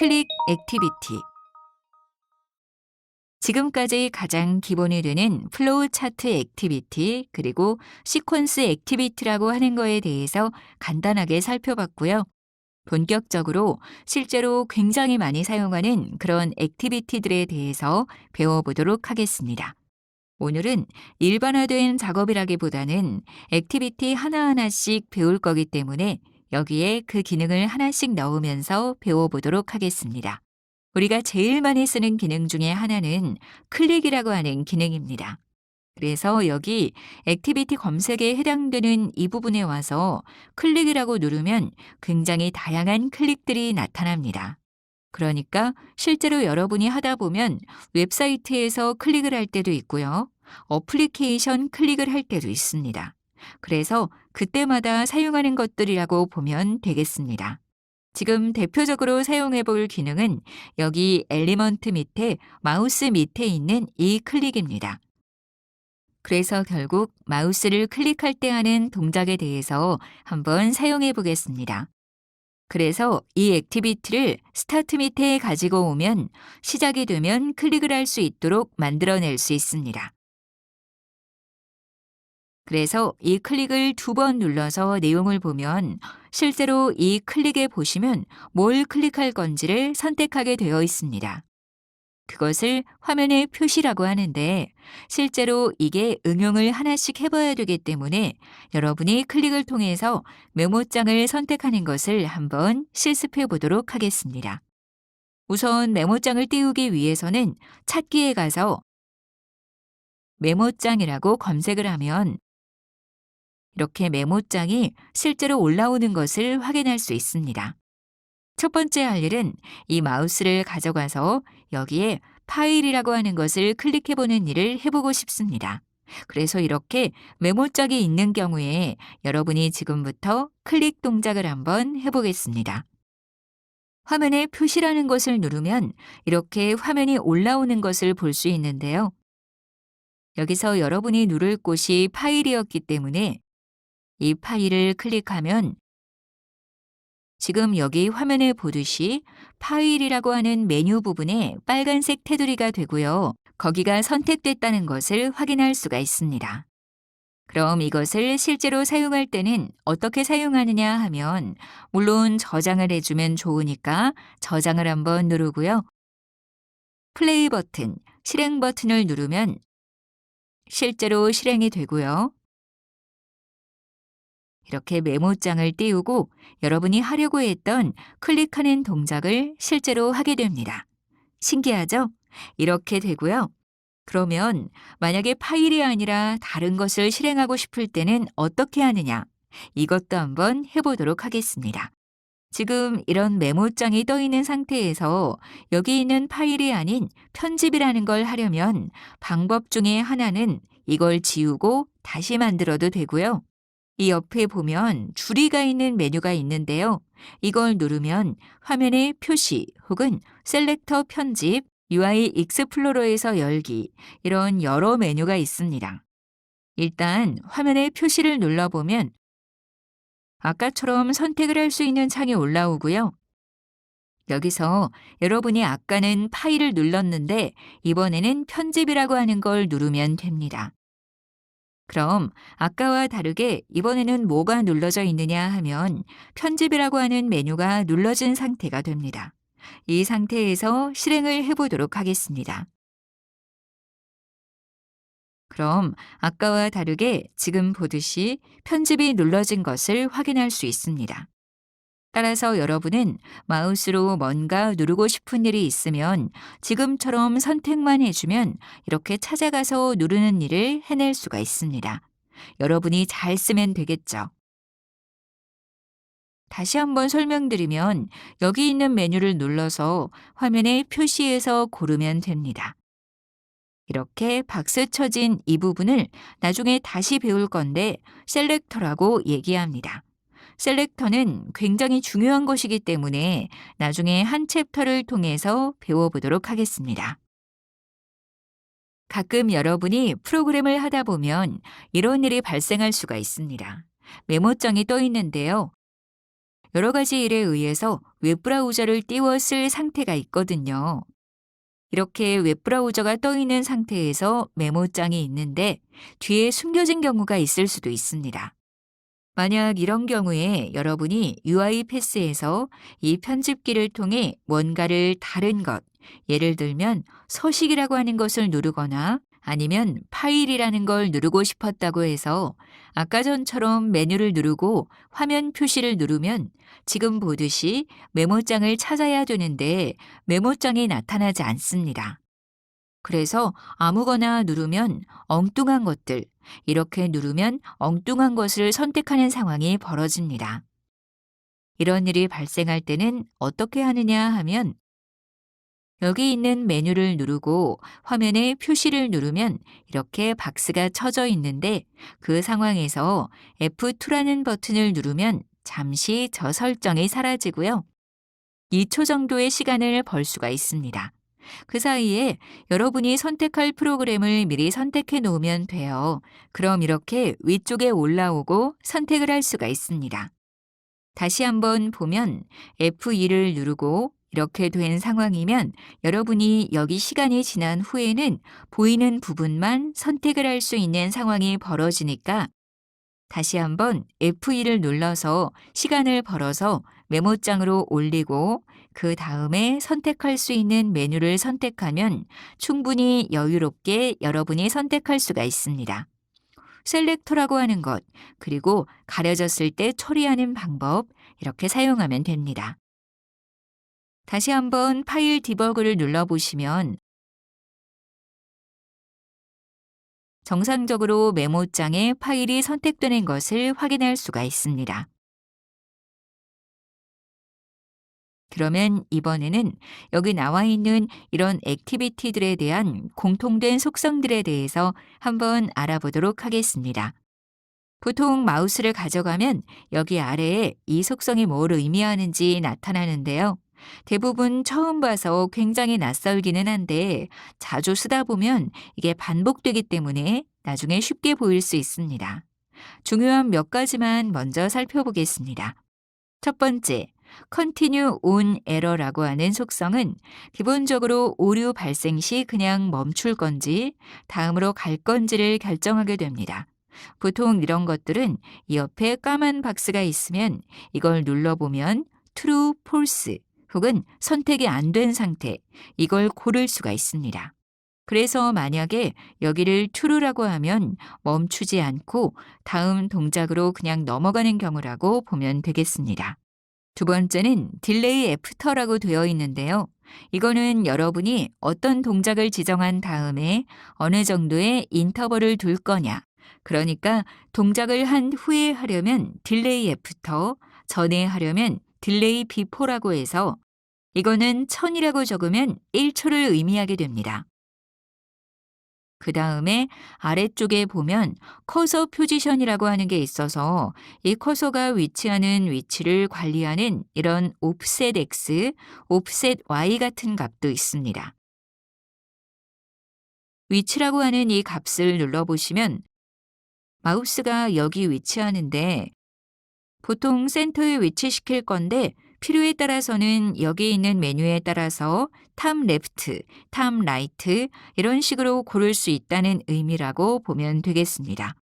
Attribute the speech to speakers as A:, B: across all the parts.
A: 클릭 액티비티 지금까지 가장 기본이 되는 플로우 차트 액티비티 그리고 시퀀스 액티비티라고 하는 거에 대해서 간단하게 살펴봤고요. 본격적으로 실제로 굉장히 많이 사용하는 그런 액티비티들에 대해서 배워보도록 하겠습니다. 오늘은 일반화된 작업이라기보다는 액티비티 하나하나씩 배울 거기 때문에 여기에 그 기능을 하나씩 넣으면서 배워보도록 하겠습니다. 우리가 제일 많이 쓰는 기능 중에 하나는 클릭이라고 하는 기능입니다. 그래서 여기 액티비티 검색에 해당되는 이 부분에 와서 클릭이라고 누르면 굉장히 다양한 클릭들이 나타납니다. 그러니까 실제로 여러분이 하다 보면 웹사이트에서 클릭을 할 때도 있고요. 어플리케이션 클릭을 할 때도 있습니다. 그래서 그때마다 사용하는 것들이라고 보면 되겠습니다. 지금 대표적으로 사용해 볼 기능은 여기 엘리먼트 밑에 마우스 밑에 있는 이 클릭입니다. 그래서 결국 마우스를 클릭할 때 하는 동작에 대해서 한번 사용해 보겠습니다. 그래서 이 액티비티를 스타트 밑에 가지고 오면 시작이 되면 클릭을 할 수 있도록 만들어낼 수 있습니다. 그래서 이 클릭을 두 번 눌러서 내용을 보면 실제로 이 클릭에 보시면 뭘 클릭할 건지를 선택하게 되어 있습니다. 그것을 화면의 표시라고 하는데 실제로 이게 응용을 하나씩 해봐야 되기 때문에 여러분이 클릭을 통해서 메모장을 선택하는 것을 한번 실습해 보도록 하겠습니다. 우선 메모장을 띄우기 위해서는 찾기에 가서 메모장이라고 검색을 하면 이렇게 메모장이 실제로 올라오는 것을 확인할 수 있습니다. 첫 번째 할 일은 이 마우스를 가져가서 여기에 파일이라고 하는 것을 클릭해 보는 일을 해보고 싶습니다. 그래서 이렇게 메모장이 있는 경우에 여러분이 지금부터 클릭 동작을 한번 해보겠습니다. 화면에 표시라는 것을 누르면 이렇게 화면이 올라오는 것을 볼 수 있는데요. 여기서 여러분이 누를 곳이 파일이었기 때문에 이 파일을 클릭하면 지금 여기 화면에 보듯이 파일이라고 하는 메뉴 부분에 빨간색 테두리가 되고요. 거기가 선택됐다는 것을 확인할 수가 있습니다. 그럼 이것을 실제로 사용할 때는 어떻게 사용하느냐 하면 물론 저장을 해주면 좋으니까 저장을 한번 누르고요. 플레이 버튼, 실행 버튼을 누르면 실제로 실행이 되고요. 이렇게 메모장을 띄우고 여러분이 하려고 했던 클릭하는 동작을 실제로 하게 됩니다. 신기하죠? 이렇게 되고요. 그러면 만약에 파일이 아니라 다른 것을 실행하고 싶을 때는 어떻게 하느냐? 이것도 한번 해보도록 하겠습니다. 지금 이런 메모장이 떠 있는 상태에서 여기 있는 파일이 아닌 편집이라는 걸 하려면 방법 중에 하나는 이걸 지우고 다시 만들어도 되고요. 이 옆에 보면 줄이가 있는 메뉴가 있는데요. 이걸 누르면 화면의 표시 혹은 셀렉터 편집, UI 익스플로러에서 열기 이런 여러 메뉴가 있습니다. 일단 화면의 표시를 눌러보면 아까처럼 선택을 할 수 있는 창이 올라오고요. 여기서 여러분이 아까는 파일을 눌렀는데 이번에는 편집이라고 하는 걸 누르면 됩니다. 그럼 아까와 다르게 이번에는 뭐가 눌러져 있느냐 하면 편집이라고 하는 메뉴가 눌러진 상태가 됩니다. 이 상태에서 실행을 해보도록 하겠습니다. 그럼 아까와 다르게 지금 보듯이 편집이 눌러진 것을 확인할 수 있습니다. 따라서 여러분은 마우스로 뭔가 누르고 싶은 일이 있으면 지금처럼 선택만 해주면 이렇게 찾아가서 누르는 일을 해낼 수가 있습니다. 여러분이 잘 쓰면 되겠죠. 다시 한번 설명드리면 여기 있는 메뉴를 눌러서 화면의 표시에서 고르면 됩니다. 이렇게 박스 쳐진 이 부분을 나중에 다시 배울 건데 셀렉터라고 얘기합니다. 셀렉터는 굉장히 중요한 것이기 때문에 나중에 한 챕터를 통해서 배워보도록 하겠습니다. 가끔 여러분이 프로그램을 하다 보면 이런 일이 발생할 수가 있습니다. 메모장이 떠 있는데요. 여러 가지 일에 의해서 웹브라우저를 띄워 쓸 상태가 있거든요. 이렇게 웹브라우저가 떠 있는 상태에서 메모장이 있는데 뒤에 숨겨진 경우가 있을 수도 있습니다. 만약 이런 경우에 여러분이 UI 패스에서 이 편집기를 통해 뭔가를 다른 것, 예를 들면 서식이라고 하는 것을 누르거나 아니면 파일이라는 걸 누르고 싶었다고 해서 아까 전처럼 메뉴를 누르고 화면 표시를 누르면 지금 보듯이 메모장을 찾아야 되는데 메모장이 나타나지 않습니다. 그래서 아무거나 누르면 엉뚱한 것들, 이렇게 누르면 엉뚱한 것을 선택하는 상황이 벌어집니다. 이런 일이 발생할 때는 어떻게 하느냐 하면 여기 있는 메뉴를 누르고 화면에 표시를 누르면 이렇게 박스가 쳐져 있는데 그 상황에서 F2라는 버튼을 누르면 잠시 저 설정이 사라지고요. 2초 정도의 시간을 벌 수가 있습니다. 그 사이에 여러분이 선택할 프로그램을 미리 선택해 놓으면 돼요. 그럼 이렇게 위쪽에 올라오고 선택을 할 수가 있습니다. 다시 한번 보면 F2를 누르고 이렇게 된 상황이면 여러분이 여기 시간이 지난 후에는 보이는 부분만 선택을 할 수 있는 상황이 벌어지니까 다시 한번 F2를 눌러서 시간을 벌어서 메모장으로 올리고 그 다음에 선택할 수 있는 메뉴를 선택하면 충분히 여유롭게 여러분이 선택할 수가 있습니다. 셀렉터라고 하는 것, 그리고 가려졌을 때 처리하는 방법, 이렇게 사용하면 됩니다. 다시 한번 파일 디버그를 눌러보시면 정상적으로 메모장에 파일이 선택되는 것을 확인할 수가 있습니다. 그러면 이번에는 여기 나와 있는 이런 액티비티들에 대한 공통된 속성들에 대해서 한번 알아보도록 하겠습니다. 보통 마우스를 가져가면 여기 아래에 이 속성이 뭘 의미하는지 나타나는데요. 대부분 처음 봐서 굉장히 낯설기는 한데 자주 쓰다 보면 이게 반복되기 때문에 나중에 쉽게 보일 수 있습니다. 중요한 몇 가지만 먼저 살펴보겠습니다. 첫 번째, continue on error라고 하는 속성은 기본적으로 오류 발생 시 그냥 멈출 건지 다음으로 갈 건지를 결정하게 됩니다. 보통 이런 것들은 이 옆에 까만 박스가 있으면 이걸 눌러보면 true, false 혹은 선택이 안 된 상태 이걸 고를 수가 있습니다. 그래서 만약에 여기를 true라고 하면 멈추지 않고 다음 동작으로 그냥 넘어가는 경우라고 보면 되겠습니다. 두 번째는 딜레이 애프터라고 되어 있는데요. 이거는 여러분이 어떤 동작을 지정한 다음에 어느 정도의 인터벌을 둘 거냐. 그러니까 동작을 한 후에 하려면 딜레이 애프터, 전에 하려면 딜레이 비포라고 해서 이거는 1000이라고 적으면 1초를 의미하게 됩니다. 그 다음에 아래쪽에 보면 커서 포지션이라고 하는 게 있어서 이 커서가 위치하는 위치를 관리하는 이런 offset x, offset y 같은 값도 있습니다. 위치라고 하는 이 값을 눌러보시면 마우스가 여기 위치하는데 보통 센터에 위치시킬 건데 필요에 따라서는 여기 있는 메뉴에 따라서 탑 레프트, 탑 라이트 이런 식으로 고를 수 있다는 의미라고 보면 되겠습니다.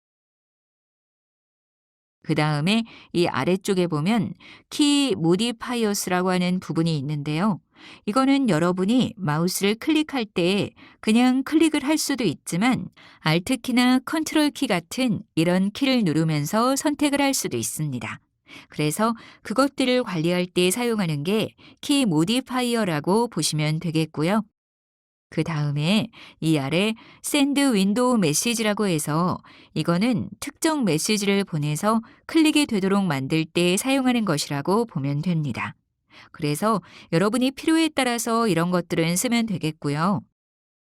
A: 그 다음에 이 아래쪽에 보면 키 모디파이어스라고 하는 부분이 있는데요. 이거는 여러분이 마우스를 클릭할 때 그냥 클릭을 할 수도 있지만 Alt키나 컨트롤 키 같은 이런 키를 누르면서 선택을 할 수도 있습니다. 그래서 그것들을 관리할 때 사용하는 게 키 모디파이어라고 보시면 되겠고요. 그 다음에 이 아래 샌드 윈도우 메시지라고 해서 이거는 특정 메시지를 보내서 클릭이 되도록 만들 때 사용하는 것이라고 보면 됩니다. 그래서 여러분이 필요에 따라서 이런 것들은 쓰면 되겠고요.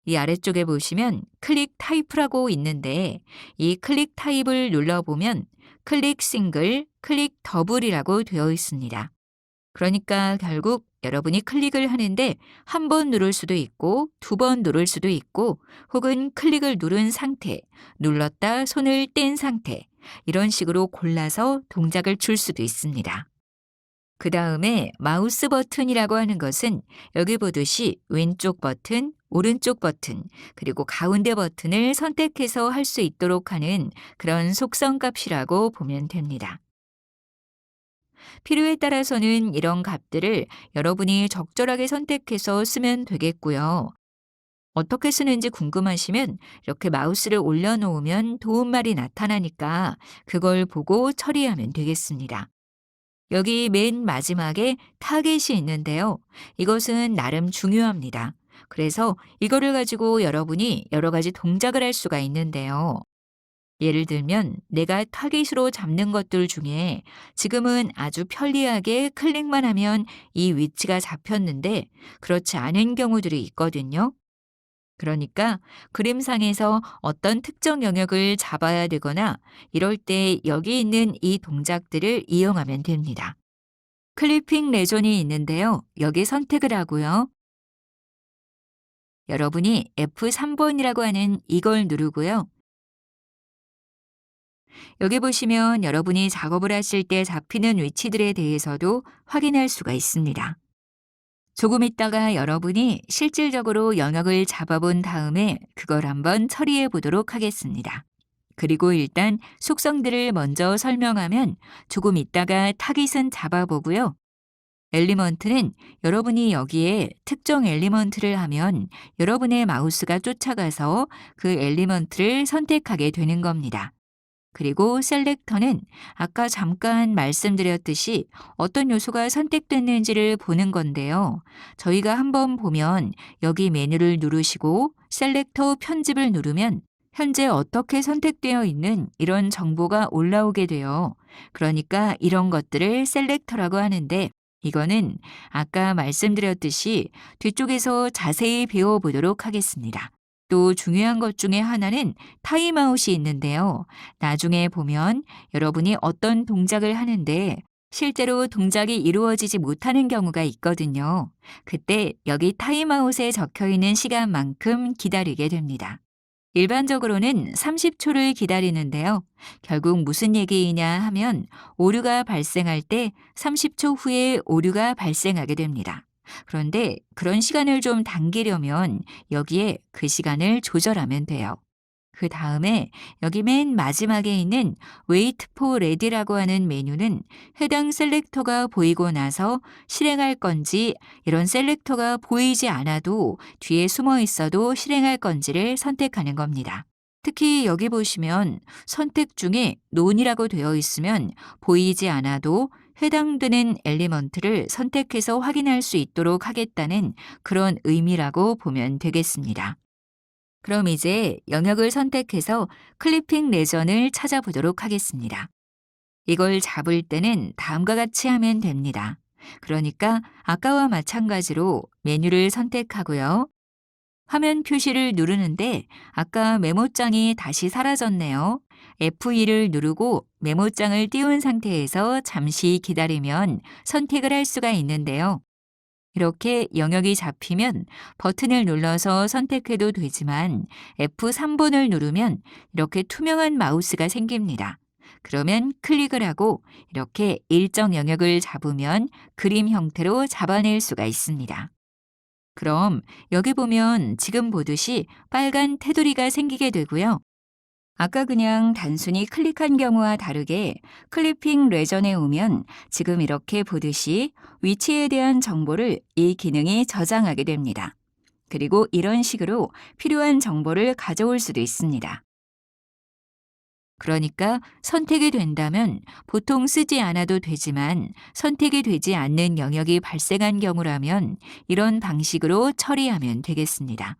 A: 이 아래쪽에 보시면 클릭 타입이라고 있는데 이 클릭 타입을 눌러보면 클릭 싱글, 클릭 더블이라고 되어 있습니다. 그러니까 결국 여러분이 클릭을 하는데 한 번 누를 수도 있고 두 번 누를 수도 있고 혹은 클릭을 누른 상태, 눌렀다 손을 뗀 상태 이런 식으로 골라서 동작을 줄 수도 있습니다. 그 다음에 마우스 버튼이라고 하는 것은 여기 보듯이 왼쪽 버튼, 오른쪽 버튼, 그리고 가운데 버튼을 선택해서 할 수 있도록 하는 그런 속성 값이라고 보면 됩니다. 필요에 따라서는 이런 값들을 여러분이 적절하게 선택해서 쓰면 되겠고요. 어떻게 쓰는지 궁금하시면 이렇게 마우스를 올려놓으면 도움말이 나타나니까 그걸 보고 처리하면 되겠습니다. 여기 맨 마지막에 타겟이 있는데요. 이것은 나름 중요합니다. 그래서 이거를 가지고 여러분이 여러 가지 동작을 할 수가 있는데요. 예를 들면 내가 타깃으로 잡는 것들 중에 지금은 아주 편리하게 클릭만 하면 이 위치가 잡혔는데 그렇지 않은 경우들이 있거든요. 그러니까 그림상에서 어떤 특정 영역을 잡아야 되거나 이럴 때 여기 있는 이 동작들을 이용하면 됩니다. 클리핑 레전이 있는데요. 여기 선택을 하고요. 여러분이 F3번이라고 하는 이걸 누르고요. 여기 보시면 여러분이 작업을 하실 때 잡히는 위치들에 대해서도 확인할 수가 있습니다. 조금 있다가 여러분이 실질적으로 영역을 잡아본 다음에 그걸 한번 처리해 보도록 하겠습니다. 그리고 일단 속성들을 먼저 설명하면 조금 있다가 타깃은 잡아보고요. 엘리먼트는 여러분이 여기에 특정 엘리먼트를 하면 여러분의 마우스가 쫓아가서 그 엘리먼트를 선택하게 되는 겁니다. 그리고 셀렉터는 아까 잠깐 말씀드렸듯이 어떤 요소가 선택됐는지를 보는 건데요. 저희가 한번 보면 여기 메뉴를 누르시고 셀렉터 편집을 누르면 현재 어떻게 선택되어 있는 이런 정보가 올라오게 돼요. 그러니까 이런 것들을 셀렉터라고 하는데 이거는 아까 말씀드렸듯이 뒤쪽에서 자세히 배워보도록 하겠습니다. 또 중요한 것 중에 하나는 타임아웃이 있는데요. 나중에 보면 여러분이 어떤 동작을 하는데 실제로 동작이 이루어지지 못하는 경우가 있거든요. 그때 여기 타임아웃에 적혀 있는 시간만큼 기다리게 됩니다. 일반적으로는 30초를 기다리는데요. 결국 무슨 얘기이냐 하면 오류가 발생할 때 30초 후에 오류가 발생하게 됩니다. 그런데 그런 시간을 좀 당기려면 여기에 그 시간을 조절하면 돼요. 그 다음에 여기 맨 마지막에 있는 Wait for Ready라고 하는 메뉴는 해당 셀렉터가 보이고 나서 실행할 건지 이런 셀렉터가 보이지 않아도 뒤에 숨어 있어도 실행할 건지를 선택하는 겁니다. 특히 여기 보시면 선택 중에 논이라고 되어 있으면 보이지 않아도 해당되는 엘리먼트를 선택해서 확인할 수 있도록 하겠다는 그런 의미라고 보면 되겠습니다. 그럼 이제 영역을 선택해서 클리핑 레전을 찾아보도록 하겠습니다. 이걸 잡을 때는 다음과 같이 하면 됩니다. 그러니까 아까와 마찬가지로 메뉴를 선택하고요. 화면 표시를 누르는데 아까 메모장이 다시 사라졌네요. F2를 누르고 메모장을 띄운 상태에서 잠시 기다리면 선택을 할 수가 있는데요. 이렇게 영역이 잡히면 버튼을 눌러서 선택해도 되지만 F3번을 누르면 이렇게 투명한 마우스가 생깁니다. 그러면 클릭을 하고 이렇게 일정 영역을 잡으면 그림 형태로 잡아낼 수가 있습니다. 그럼 여기 보면 지금 보듯이 빨간 테두리가 생기게 되고요. 아까 그냥 단순히 클릭한 경우와 다르게 클리핑 레전에 오면 지금 이렇게 보듯이 위치에 대한 정보를 이 기능이 저장하게 됩니다. 그리고 이런 식으로 필요한 정보를 가져올 수도 있습니다. 그러니까 선택이 된다면 보통 쓰지 않아도 되지만 선택이 되지 않는 영역이 발생한 경우라면 이런 방식으로 처리하면 되겠습니다.